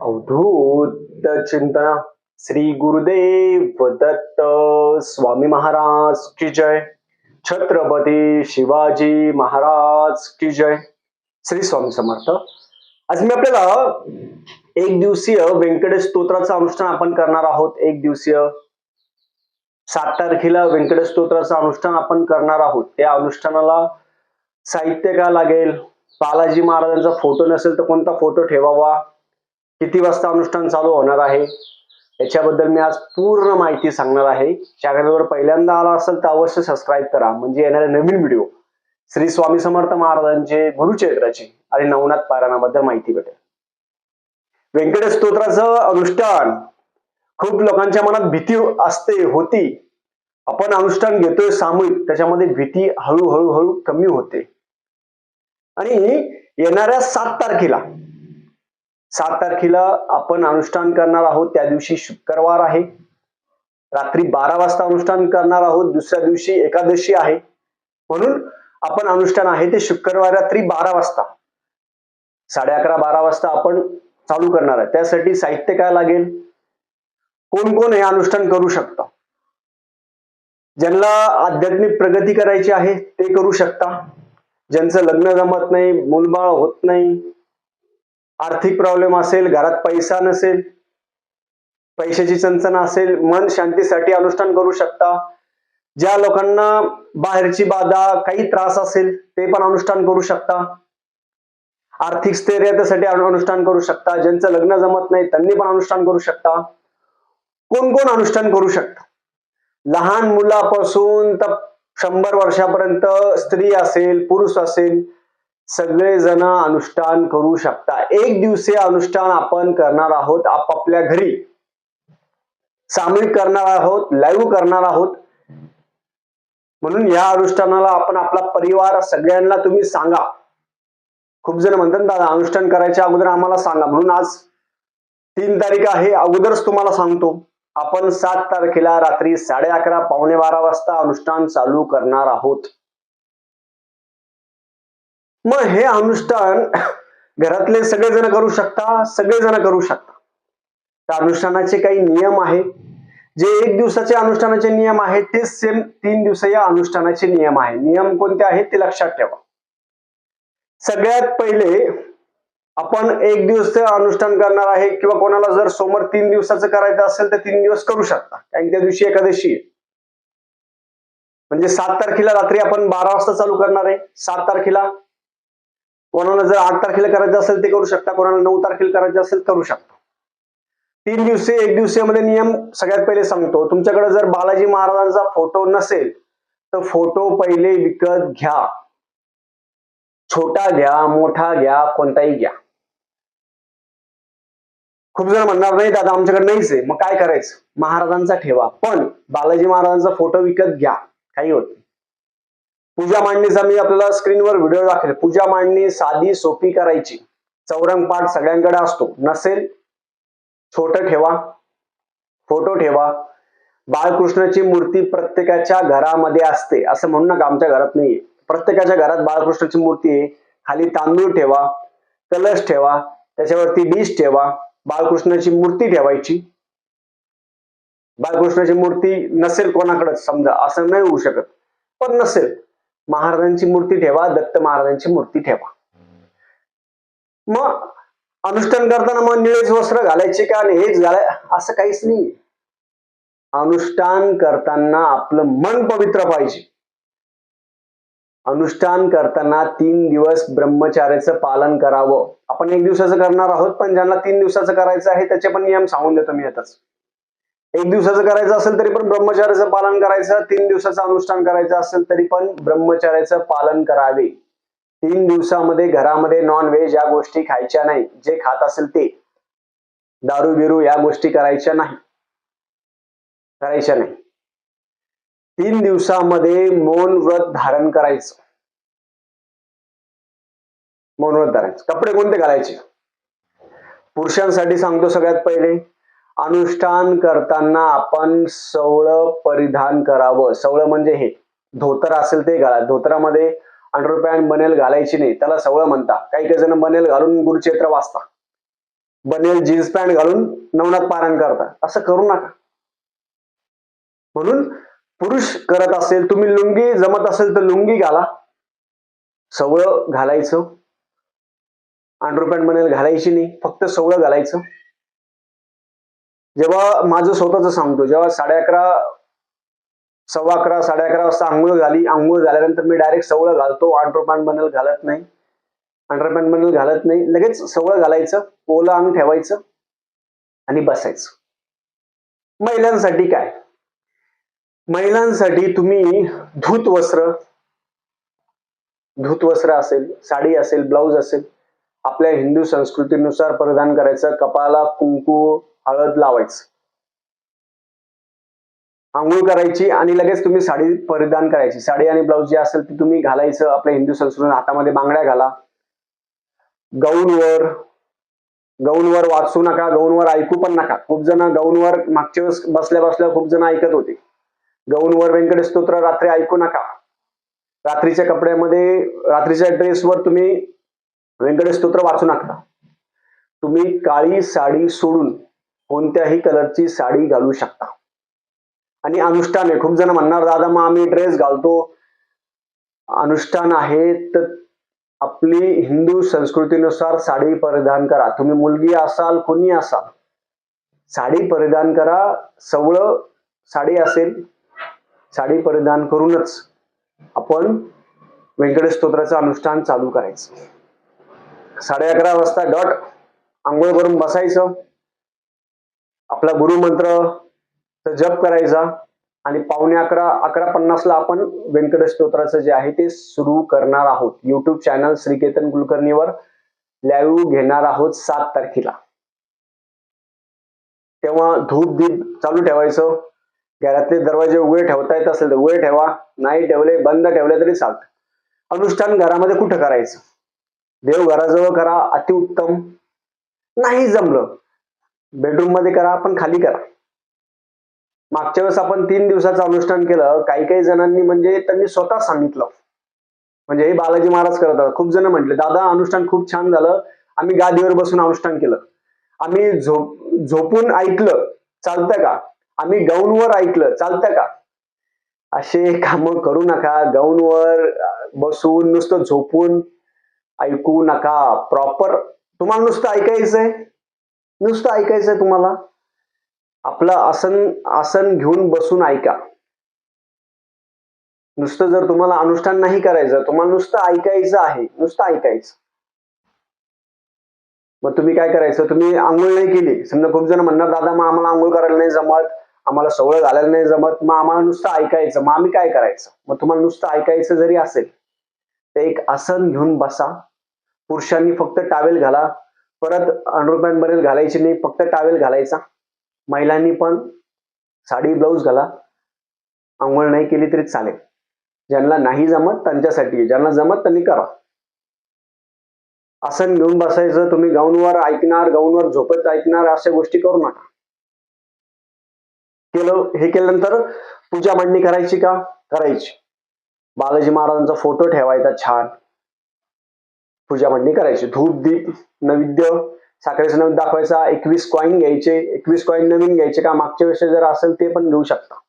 अवधूत चिंतन श्री गुरुदेव दत्त स्वामी महाराज की जय। छत्रपती शिवाजी महाराज की जय। श्री स्वामी समर्थ। आज मी आपल्याला एक दिवसीय व्यंकटेश स्तोत्राचं अनुष्ठान आपण करणार आहोत. एक दिवसीय सात तारखेला व्यंकटेश स्तोत्राचं अनुष्ठान आपण करणार आहोत. त्या अनुष्ठानाला साहित्य का लागेल? बालाजी महाराजांचा फोटो नसेल तर कोणता फोटो ठेवावा? किती वाजता अनुष्ठान चालू होणार आहे? याच्याबद्दल मी आज पूर्ण माहिती सांगणार आहे. चॅनलवर पहिल्यांदा आला असेल तर अवश्य सबस्क्राईब करा. म्हणजे येणारे नवीन व्हिडिओ श्री स्वामी समर्थ महाराजांचे गुरुचरित्राचे आणि नवनाथ पारायणाबद्दल माहिती भेटेल. व्यंकटेश स्तोत्राचं अनुष्ठान खूप लोकांच्या मनात भीती असते होती. आपण अनुष्ठान घेतोय सामूहिक त्याच्यामध्ये भीती हळूहळू हळू कमी होते. आणि येणाऱ्या सात तारखेला सात तारखेला आपण अनुष्ठान करणार आहोत. त्या दिवशी शुक्रवार आहे. रात्री बारा वाजता अनुष्ठान करणार आहोत. दुसऱ्या दिवशी एकादशी आहे. म्हणून आपण अनुष्ठान आहे ते शुक्रवार रात्री बारा वाजता. साडे अकरा बारा वाजता आपण चालू करणार आहे. त्यासाठी साहित्य काय लागेल? कोण कोण हे अनुष्ठान करू शकता? ज्यांना आध्यात्मिक प्रगती करायची आहे ते करू शकता. ज्यांचं लग्न जमत नाही मूलबाळ होत नाही आर्थिक प्रॉब्लेम असेल घरात पैसा नसेल पैशाची चणचण असेल मन शांतीसाठी अनुष्ठान करू शकता. ज्या लोकांना बाहेरची बाधा काही त्रास असेल ते पण अनुष्ठान करू शकता. आर्थिक स्थैर्यतेसाठी अनुष्ठान करू शकता. ज्यांचं लग्न जमत नाही त्यांनी पण अनुष्ठान करू शकता. कोण कोण अनुष्ठान करू शकता? लहान मुलापासून तर शंभर वर्षापर्यंत स्त्री असेल पुरुष असेल सगळे जण अनुष्ठान करू शकता. एक दिवसीय अनुष्ठान आपण करणार आहोत आपापल्या घरी. सामूहिक करणार आहोत लाईव्ह करणार आहोत. म्हणून या अनुष्ठानाला आपण आपला परिवार सगळ्यांना तुम्ही सांगा. खूप जण म्हणतात दादा अनुष्ठान करायच्या अगोदर आम्हाला सांगा. म्हणून आज तीन तारीख आहे अगोदरच तुम्हाला सांगतो. आपण सात तारखेला रात्री साडे अकरा पावणे बारा वाजता अनुष्ठान चालू करणार आहोत. मग हे अनुष्ठान घरातले सगळेजण करू शकता सगळेजण करू शकता. त्या अनुष्ठानाचे काही नियम आहे. जे एक दिवसाचे अनुष्ठानाचे नियम आहेत ते सेम तीन दिवसाच्या अनुष्ठानाचे नियम आहे. नियम कोणते आहेत ते लक्षात ठेवा. सगळ्यात पहिले आपण एक दिवस अनुष्ठान करणार आहे किंवा कोणाला जर सोमवार तीन दिवसाचं करायचं असेल तर तीन दिवस करू शकता. कारण त्या दिवशी एकादशी आहे. म्हणजे सात तारखेला रात्री आपण बारा वाजता चालू करणार आहे. सात तारखेला कोणाला जर आठ तारखेला करायचं असेल ते करू शकता कोणाला नऊ तारखेला करायचं असेल करू शकता. तीन दिवसीय एक दिवसीयमध्ये नियम सगळ्यात पहिले सांगतो. तुमच्याकडे जर बालाजी महाराजांचा फोटो नसेल तर फोटो पहिले विकत घ्या. छोटा घ्या मोठा घ्या कोणताही घ्या. खूप जण म्हणणार नाही दादा आमच्याकडे नाहीच आहे. मग काय करायचं? महाराजांचा ठेवा. पण बालाजी महाराजांचा फोटो विकत घ्या. काही होत नाही. पूजा मांडणीचा मी आपल्याला स्क्रीनवर व्हिडिओ दाखवेल. पूजा मांडणी साधी सोपी करायची. चौरंग पाठ सगळ्यांकडे असतो. नसेल छोट ठेवा. फोटो ठेवा. बाळकृष्णाची मूर्ती प्रत्येकाच्या घरामध्ये असते. असं म्हणू नका आमच्या घरात नाहीये. प्रत्येकाच्या घरात बाळकृष्णाची मूर्ती आहे. खाली तांदूळ ठेवा कलश ठेवा त्याच्यावरती डिश ठेवा. बाळकृष्णाची मूर्ती ठेवायची. बाळकृष्णाची मूर्ती नसेल कोणाकडे समजा. असं नाही होऊ शकत. पण नसेल महाराजांची मूर्ती ठेवा दत्त महाराजांची मूर्ती ठेवा. मग अनुष्ठान करताना मग निळेच वस्त्र घालायचे का आणि हेच घालाय असं काहीच नाही. अनुष्ठान करताना आपलं मन पवित्र पाहिजे. अनुष्ठान करताना तीन दिवस ब्रह्मचार्याचं पालन करावं. आपण एक दिवसाचं करणार आहोत पण ज्यांना तीन दिवसाचं करायचं आहे त्याचे पण नियम सांगून देतो मी आताच. एक दिवसाचं करायचं असेल तरी पण ब्रह्मचार्याचं पालन करायचं तीन दिवसाचं अनुष्ठान करायचं असेल तरी पण ब्रह्मचार्याचं पालन करावे. तीन दिवसामध्ये घरामध्ये नॉन व्हेज या गोष्टी खायच्या नाही. जे खात असेल ते. दारू बिरू या गोष्टी करायच्या नाही. करायच्या नाही. तीन दिवसामध्ये मौन व्रत धारण करायचं. मौन व्रत धारायचं. कपडे कोणते घालायचे? पुरुषांसाठी सांगतो सगळ्यात पहिले. अनुष्ठान करताना आपण सवळं परिधान करावं. सवळं म्हणजे हे धोतर असेल ते घाला. धोतरामध्ये अंडरपॅन्ट बनेल घालायची नाही. त्याला सवळं म्हणता. काही काही जण बनेल घालून गुरुक्षेत्र वाचता. बनेल जीन्स पॅन्ट घालून नवनाथ पारायण करता. असं करू नका. म्हणून पुरुष करत असेल तुम्ही लुंगी जमत असेल तर लुंगी घाला. सवळं घालायचं. अंडरपॅन्ट बनेल घालायची नाही. फक्त सवळं घालायचं. जेव्हा माझं स्वतःच सांगतो जेव्हा साडे अकरा सव्वा अकरा साडे अकरा वाजता आंघोळ झाली आंघोळ झाल्यानंतर मी डायरेक्ट सवळं घालतो अंडरपॅन्ट बनल घालत नाही अंडरपॅन्ट बनल घालत नाही लगेच सवळं घालायचं ओलं अंग ठेवायचं आणि बसायचं. महिलांसाठी काय? महिलांसाठी तुम्ही धूत वस्त्र धूत वस्त्र असेल साडी असेल ब्लाऊज असेल आपल्या हिंदू संस्कृतीनुसार परिधान करायचं कपाला कुंकू हळद लावायचं. आंघोळ करायची आणि लगेच तुम्ही साडी परिधान करायची. साडी आणि ब्लाऊज जे असेल ते तुम्ही घालायचं आपल्या हिंदू संस्कृती हातामध्ये बांगड्या घाला. गौणवर गौणवर वाचू नका गौणवर ऐकू पण नका. खूप जण गौणवर मागच्या वेळेस बसल्या बसल्या खूप जण ऐकत होते. गौणवर व्यंकट स्तोत्र रात्री ऐकू नका. रात्रीच्या कपड्यामध्ये रात्रीच्या ड्रेसवर तुम्ही व्यंकट स्तोत्र वाचू नका. तुम्ही काळी साडी सोडून कोणत्याही कलरची साडी घालू शकता. आणि अनुष्ठान आहे. खूप जण म्हणणार दादा मग आम्ही ड्रेस घालतो. अनुष्ठान आहे तर आपली हिंदू संस्कृतीनुसार साडी परिधान करा. तुम्ही मुलगी असाल कोणी असाल साडी परिधान करा. सवळ साडी असेल साडी परिधान करूनच आपण व्यंकटेश स्तोत्राचं अनुष्ठान चालू करायचं. साडे अकरा वाजता डॉट आंघोळ करून बसायचं. आपला गुरुमंत्र जप करायचा आणि पावणे अकरा अकरा पन्नासला आपण व्यंकटेश स्तोत्राचं जे आहे ते सुरू करणार आहोत. युट्यूब चॅनल श्रीकेतन कुलकर्णीवर लाईव्ह घेणार आहोत सात तारखेला. तेव्हा धूप दीप चालू ठेवायचं. घरातले दरवाजे उघडे ठेवता येत असेल तर उघडे ठेवा. नाही ठेवले बंद ठेवले तरी चालत. अनुष्ठान घरामध्ये कुठं करायचं? देव घराजवळ करा अतिउत्तम. नाही जमलं बेडरूममध्ये करा पण खाली करा. मागच्या वेळेस आपण तीन दिवसाचं अनुष्ठान केलं काही काही जणांनी म्हणजे त्यांनी स्वतः सांगितलं. म्हणजे हे बालाजी महाराज करत खूप जण म्हटले दादा अनुष्ठान खूप छान झालं. आम्ही गादीवर बसून अनुष्ठान केलं. आम्ही झोप झोपून ऐकलं. चालतं का? आम्ही गाऊनवर ऐकलं. चालतं का? असे काम करू नका. गाऊनवर बसून नुसतं झोपून ऐकू नका. प्रॉपर तुम्हाला नुसतं ऐकायचंय? नुसतं ऐकायचंय तुम्हाला? आपलं आसन आसन घेऊन बसून ऐका. नुसतं जर तुम्हाला अनुष्ठान नाही करायचं तुम्हाला नुसतं ऐकायचं आहे नुसतं ऐकायचं. मग तुम्ही काय करायचं? तुम्ही आंघोळ नाही केली. समजा खूप जण म्हणणार दादा मग आम्हाला आंघोळ करायला नाही जमत. आम्हाला सवळ घालायला नाही जमत. मग आम्हाला नुसतं ऐकायचं. मग आम्ही काय करायचं? मग तुम्हाला नुसतं ऐकायचं जरी असेल तर एक आसन घेऊन बसा. पुरुषांनी फक्त टावेल घाला. परत अंडरपॅन्ट घालायची नाही फक्त टावेल घालायचा. महिलांनी पण साडी ब्लाऊज घाला. आंघोळ नाही केली तरी चालेल. ज्यांना नाही जमत त्यांच्यासाठी ज्यांना जमत त्यांनी करा. आसन घेऊन बसायचं तुम्ही गाऊनवर ऐकणार गाऊनवर झोपत ऐकणार अशा गोष्टी करू नका. केलं हे केल्यानंतर पूजा मांडणी करायची का? करायची. बालाजी महाराजांचा फोटो ठेवायचा छान. पूजा मांडणी करायची. धूप दीप नैवेद्य साखरेचं नवीन दाखवायचा एकवीस कॉईन घ्यायचे एकवीस कॉईन नवीन घ्यायचे का मागच्या वर्षी जर असेल ते पण घेऊ शकता.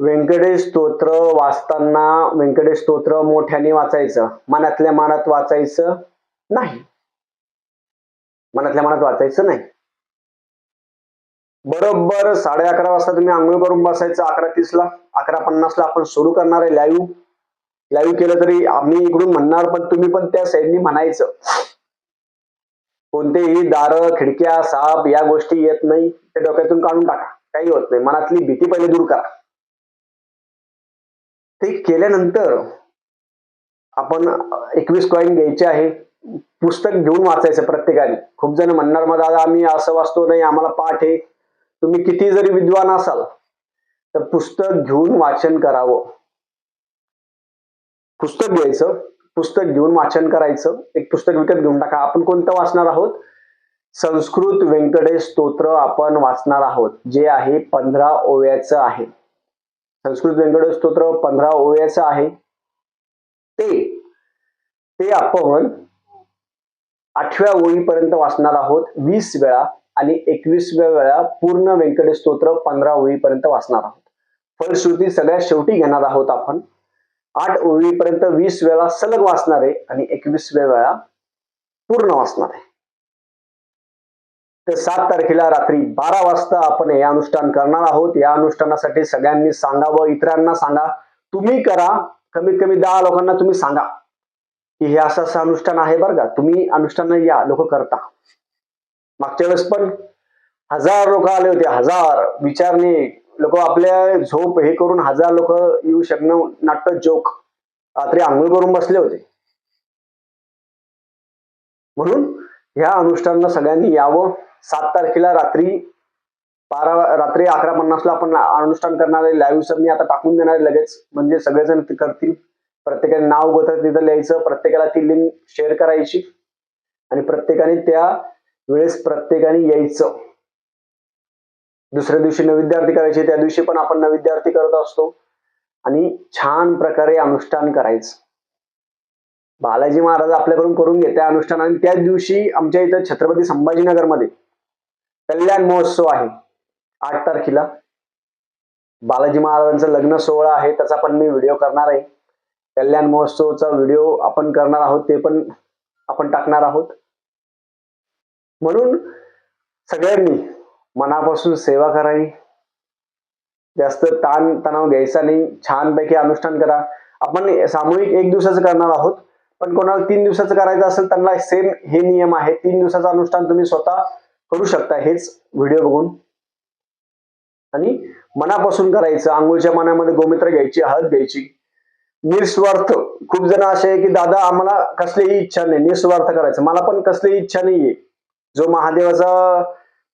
व्यंकटेश स्तोत्र वाचताना व्यंकटेश स्तोत्र मोठ्याने वाचायचं. मनातल्या मनात वाचायचं नाही. मनातल्या मनात वाचायचं नाही. बरोबर साडे अकरा वाजता तुम्ही आंघोळ करून बसायचं अकरा तीसला अकरा पन्नासला आपण सुरू करणार आहे लाईव्ह लाईव्ह केलं तरी आम्ही इकडून म्हणणार पण तुम्ही पण त्या साईडनी म्हणायचं. कोणतेही दार खिडक्या साप या गोष्टी येत नाही. ते डोक्यातून काढून टाका. काही होत नाही. मनातली भीती पहिले दूर करा. ते केल्यानंतर आपण एकवीस कॉईन घ्यायचे आहे. पुस्तक घेऊन वाचायचं प्रत्येकाने. खूप जण म्हणणार मग दादा आम्ही असं वाचतो नाही आम्हाला पाठ आहे. तुम्ही किती जरी विद्वान असाल तर पुस्तक घेऊन वाचन करावं. पुस्तक घ्यायचं पुस्तक घेऊन वाचन करायचं एक पुस्तक विकत घेऊन टाका. आपण कोणतं वाचणार आहोत? संस्कृत व्यंकटेश स्तोत्र आपण वाचणार आहोत जे आहे पंधरा ओव्याचं आहे. संस्कृत व्यंकटेश स्तोत्र पंधरा ओव्याचं आहे. ते ते आपण आठव्या ओळीपर्यंत वाचणार आहोत वीस वेळा आणि एकवीसव्या वेळा पूर्ण व्यंकटेश स्तोत्र पंधरा ओळीपर्यंत वाचणार आहोत. फलश्रुती सगळ्यात शेवटी घेणार आहोत आपण. आठ ओळीपर्यंत वीस वेळा सलग वाचणार आहे आणि एकवीस वेळा पूर्ण वाचणार आहे. तर सात तारखेला रात्री बारा वाजता आपण हे अनुष्ठान करणार आहोत. या अनुष्ठानासाठी सगळ्यांनी सांगावं इतरांना सांगा. तुम्ही करा कमीत कमी दहा लोकांना तुम्ही सांगा की हे असं असं अनुष्ठान आहे बरं का. तुम्ही अनुष्ठान या लोक करता. मागच्या वेळेस पण हजार लोक आले होते हजार. विचारणे लोक आपल्या झोप हे करून हजार लोक येऊ शकणं नाट्य जोक रात्री आंघोळ करून बसले होते. म्हणून ह्या अनुष्ठान सगळ्यांनी यावं. सात तारखेला रात्री बारा रात्री अकरा पन्नासला आपण अनुष्ठान करणारे लाईव्ह लाईव्ह मी आता टाकून देणार लगेच. म्हणजे सगळेजण करतील. प्रत्येकाने नाव गोत्र तिथं लिहायचं. प्रत्येकाला ती लिंक शेअर करायची. आणि प्रत्येकाने त्या वेळेस प्रत्येकाने यायचं. दुसऱ्या दिवशी नविद्यार्थी करायचे त्या दिवशी पण आपण नविद्यार्थी करत असतो. आणि छान प्रकारे अनुष्ठान करायचं. बालाजी महाराज आपल्याकडून करून घेते अनुष्ठान आणि त्याच दिवशी आमच्या इथं छत्रपती संभाजीनगरमध्ये कल्याण महोत्सव आहे. आठ तारखेला. बालाजी महाराजांचा लग्न सोहळा आहे त्याचा पण मी व्हिडिओ करणार आहे. कल्याण महोत्सवचा व्हिडिओ आपण करणार आहोत ते पण आपण टाकणार आहोत. म्हणून सगळ्यांनी मनापासून सेवा करावी. जास्त ताण तणाव घ्यायचा नाही. छानपैकी अनुष्ठान करा. आपण सामूहिक एक दिवसाचं करणार आहोत. पण कोणाला तीन दिवसाचं करायचं असेल त्यांना सेम हे नियम आहे तीन दिवसाचं अनुष्ठान तुम्ही स्वतः करू शकता. हेच व्हिडिओ बघून. आणि मनापासून करायचं. आंघोळच्या मनामध्ये गोमित्र घ्यायची हळद घ्यायची. निस्वार्थ. खूप जण असे आहे की दादा आम्हाला कसलीही इच्छा नाही. निस्वार्थ करायचं. मला पण कसलीही इच्छा नाहीये. जो महादेवाचा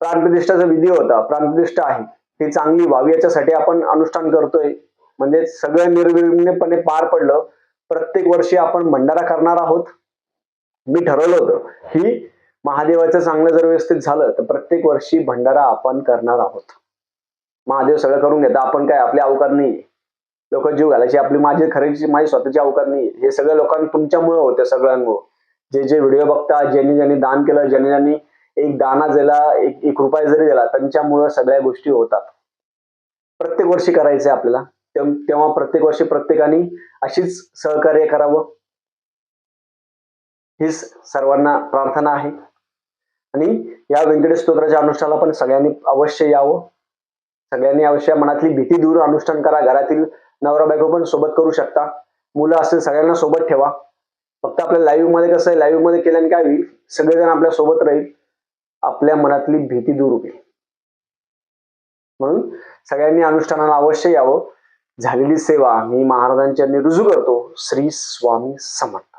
प्राणप्रतिष्ठाचा विधी होता. प्राणप्रतिष्ठा आहे. ती चांगली व्हावी याच्यासाठी आपण अनुष्ठान करतोय. म्हणजे सगळं निर्विघ्नपणे पार पडलं. प्रत्येक वर्षी आपण भंडारा करणार आहोत. मी ठरवलं होतं. की महादेवाचं चांगलं जर व्यवस्थित झालं तर प्रत्येक वर्षी भंडारा आपण करणार आहोत. महादेव सगळं करून घेता आपण काय आपली अवकात नाही लोक जीव घालायची. आपली माझी खरेची माझी स्वतःची अवकात नाही हे सगळ्या लोकांना तुमच्यामुळे होते सगळ्यांमुळे. जे जे व्हिडिओ बघता ज्यांनी ज्यांनी दान केलं ज्यांनी ज्यांनी एक दाना दिला एक एक रुपया जरी दिला त्यांच्यामुळं सगळ्या गोष्टी होतात. प्रत्येक वर्षी करायचं आपल्याला. तेव्हा तेव्हा प्रत्येक वर्षी प्रत्येकाने अशीच सहकार्य करावं. हीच सर्वांना प्रार्थना आहे. आणि या व्यंकटेश स्तोत्राच्या अनुष्ठानाला पण सगळ्यांनी अवश्य यावं. सगळ्यांनी अवश्य मनातली भीती दूर अनुष्ठान करा. घरातील नवरा बायको पण सोबत करू शकता. मुलं असेल सगळ्यांना सोबत ठेवा. फक्त आपल्या लाईव्हमध्ये कसं आहे? लाईव्हमध्ये केल्याने काय होईल? सगळेजण आपल्यासोबत राहील. आपल्या मनातली भीती दूर होईल. म्हणून सगळ्यांनी अनुष्ठानाला अवश्य यावं. झालेली सेवा मी महाराजांच्या रुजू करतो. श्री स्वामी समर्थ.